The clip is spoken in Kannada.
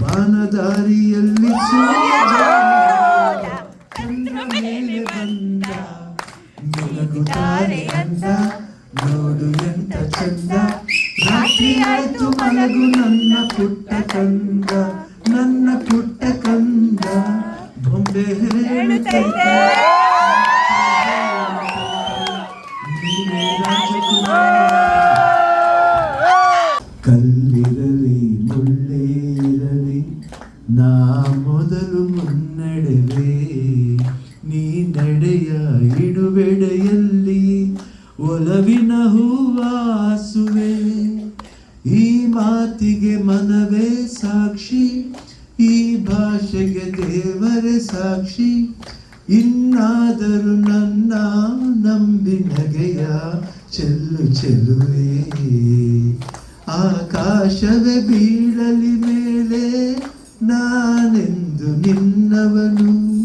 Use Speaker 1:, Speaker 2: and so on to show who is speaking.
Speaker 1: ಬಾನದಾರಿಯಲ್ಲಿ ಮೇಲೆ ಬಂದ. ಮಿಲಗುತ್ತಾರೆ ಅಂದ. ನೋಡು ಎಂತ ಚಂದ. ರಾತ್ರಿ ಆಯ್ತು ಮಲಗು ನನ್ನ ಪುಟ್ಟ ಕಂದ. ನನ್ನ ಪುಟ್ಟ ಕಂದ. ಬೊಂಬೆ ಹೇಳುತ್ತೈತೆ ನೀನೇ ರಾಜಕುಮಾರ. ಇರಲಿ ನಾ ಮೊದಲು ಮುನ್ನಡೆವೆ, ನೀ ನಡೆಯ ಇಡುವೆಡೆಯಲ್ಲಿ ಒಲವಿನ ಹೂವಾಸುವೆ. ಈ ಮಾತಿಗೆ ಮನವೇ ಸಾಕ್ಷಿ, ಈ ಭಾಷೆಗೆ ದೇವರೇ ಸಾಕ್ಷಿ. ಇನ್ನಾದರೂ ನನ್ನ ನಂಬಿ ನಗೆಯ ಚೆಲ್ಲು ಚೆಲುವೆ ಆಕಾಶವೇ ಬೀಳಲಿ ಮೇಲೆ ನಾನೆಂದು ನಿನ್ನವನು?